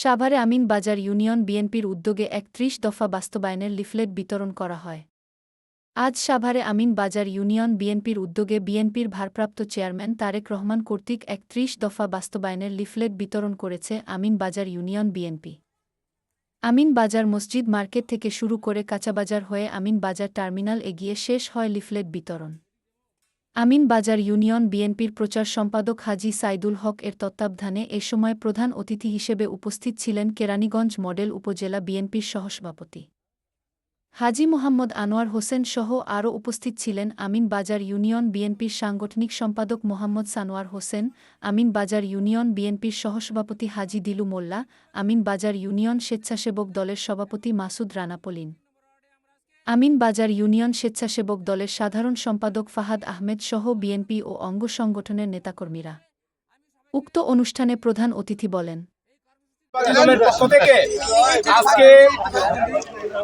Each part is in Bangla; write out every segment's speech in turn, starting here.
সাভারে আমিন বাজার ইউনিয়ন বিএনপির উদ্যোগে একত্রিশ দফা বাস্তবায়নের লিফলেট বিতরণ করা হয়। আজ সাভারে আমিন বাজার ইউনিয়ন বিএনপির উদ্যোগে বিএনপির ভারপ্রাপ্ত চেয়ারম্যান তারেক রহমান কর্তৃক একত্রিশ দফা বাস্তবায়নের লিফলেট বিতরণ করেছে আমিন বাজার ইউনিয়ন বিএনপি। আমিন বাজার মসজিদ মার্কেট থেকে শুরু করে কাঁচাবাজার হয়ে আমিন বাজার টার্মিনাল এগিয়ে শেষ হয় লিফলেট বিতরণ। আমিন বাজার ইউনিয়ন বিএনপির প্রচার সম্পাদক হাজি সাইদুল হক এর তত্ত্বাবধানে এ সময় প্রধান অতিথি হিসেবে উপস্থিত ছিলেন কেরানীগঞ্জ মডেল উপজেলা বিএনপির সহসভাপতি। হাজি মোহাম্মদ আনোয়ার হোসেন সহ আরও উপস্থিত ছিলেন আমিন বাজার ইউনিয়ন বিএনপির সাংগঠনিক সম্পাদক মোহাম্মদ সানোয়ার হোসেন, আমিন বাজার ইউনিয়ন বিএনপির সহসভাপতি হাজি দিলু মোল্লা, আমিন বাজার ইউনিয়ন স্বেচ্ছাসেবক দলের সভাপতি মাসুদ রানাপলিন। আমিন বাজার ইউনিয়ন স্বেচ্ছাসেবক দলের সাধারণ সম্পাদক ফাহাদ আহমেদ সহ বিএনপি ও অঙ্গ সংগঠনের নেতাকর্মীরা উক্ত অনুষ্ঠানে প্রধান অতিথি বলেন পক্ষ থেকে আজকে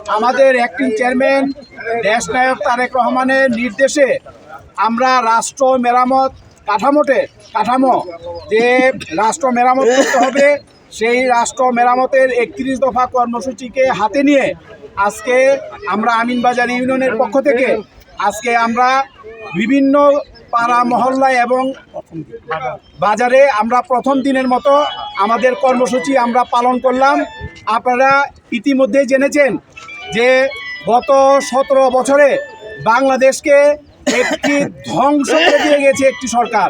আমাদের অ্যাক্টিং চেয়ারম্যান দেশ নায়ক তারেক রহমানের নির্দেশে আমরা রাষ্ট্র মেরামত কাঠামোটে কাঠামো যে রাষ্ট্র মেরামত করতে হবে, সেই রাষ্ট্র মেরামতের একত্রিশ দফা কর্মসূচিকে হাতে নিয়ে আজকে আমরা আমিনবাজার ইউনিয়নের পক্ষ থেকে আজকে আমরা বিভিন্ন পাড়া মহল্লায় এবং বাজারে আমরা প্রথম দিনের মতো আমাদের কর্মসূচি আমরা পালন করলাম। আপনারা ইতিমধ্যে জেনেছেন যে গত সতেরো বছরে বাংলাদেশকে একটি ধ্বংস করে দিয়ে গেছে একটি সরকার।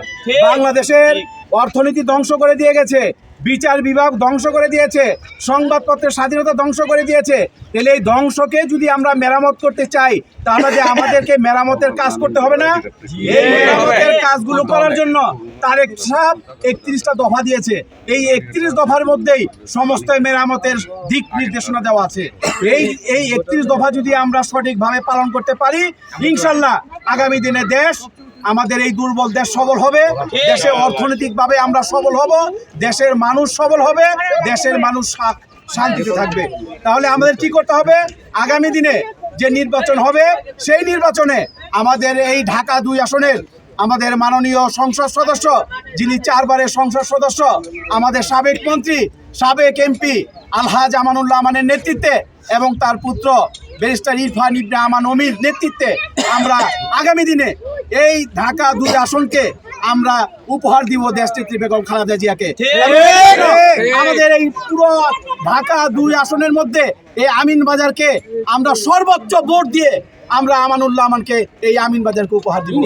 বাংলাদেশের অর্থনীতি ধ্বংস করে দিয়ে গেছে। বিচার বিভাগ ধ্বংস করে দিয়েছে সংবাদপত্রের স্বাধীনতা ধ্বংস করে দিয়েছে। তাহলে এই ধ্বংসকে যদি আমরা মেরামত করতে চাই তাহলে যে আমাদেরকে মেরামতের কাজ করতে হবে না? এই মেরামতের কাজগুলো করার জন্য তারেক সাহেব একত্রিশটা দফা দিয়েছে। এই একত্রিশ দফার মধ্যেই সমস্ত মেরামতের দিক নির্দেশনা দেওয়া আছে। এই এই একত্রিশ দফা যদি আমরা সঠিকভাবে পালন করতে পারি ইনশাল্লাহ আগামী দিনে দেশ আমাদের এই দুর্বল দেশ সবল হবে দেশে অর্থনৈতিকভাবে আমরা সবল হব দেশের মানুষ সবল হবে দেশের মানুষ শান্তিতে থাকবে। তাহলে আমাদের কি করতে হবে? আগামী দিনে যে নির্বাচন হবে সেই নির্বাচনে আমাদের এই ঢাকা দুই আসনের আমাদের মাননীয় সংসদ সদস্য যিনি চারবারের সংসদ সদস্য আমাদের সাবেক মন্ত্রী সাবেক এমপি আলহাজ আমানুল্লাহ আমানের নেতৃত্বে এবং তার পুত্র ব্যারিস্টার ইরফান ইবনে আমান অমির নেতৃত্বে আমরা আগামী দিনে এই ঢাকা দুই আসনকে আমরা উপহার দিব দেশনেত্রী বেগম খালেদা জিয়াকে। আমাদের এই পুরো ঢাকা দুই আসনের মধ্যে এই আমিন বাজারকে আমরা সর্বোচ্চ ভোট দিয়ে আমরা আমানুল্লাহ আমানকে এই আমিন বাজারকে উপহার দিব।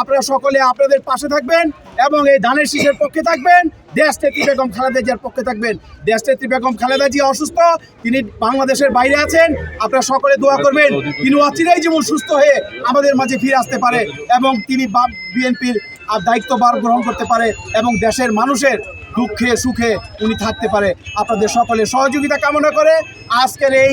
আপনারা সকলে আপনাদের পাশে থাকবেন। এবং এই ধানের শীষের পক্ষে থাকবেন, দেশ নেত্রী বেগম খালেদা জিয়ার পক্ষে থাকবেন। দেশ নেত্রী বেগম খালেদা জিয়া অসুস্থ, তিনি বাংলাদেশের বাইরে আছেন, আপনারা সকলে দোয়া করবেন, তিনি অচিরেই যেমন সুস্থ হয়ে আমাদের মাঝে ফিরে আসতে পারে এবং তিনি বিএনপির আর দায়িত্বভার গ্রহণ করতে পারে এবং দেশের মানুষের দুঃখে, সুখে উনি থাকতে পারে। আপনাদের সকলে সহযোগিতা কামনা করে আজকের এই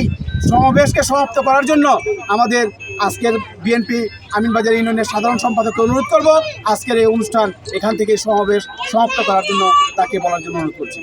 সমাবেশকে সমাপ্ত করার জন্য আমাদের আজকের বিএনপি আমিনবাজার ইউনিয়নের সাধারণ সম্পাদককে অনুরোধ করব। আজকের এই অনুষ্ঠান এখান থেকে সমাবেশ সমাপ্ত করার জন্য তাকে বলার জন্য অনুরোধ করছি।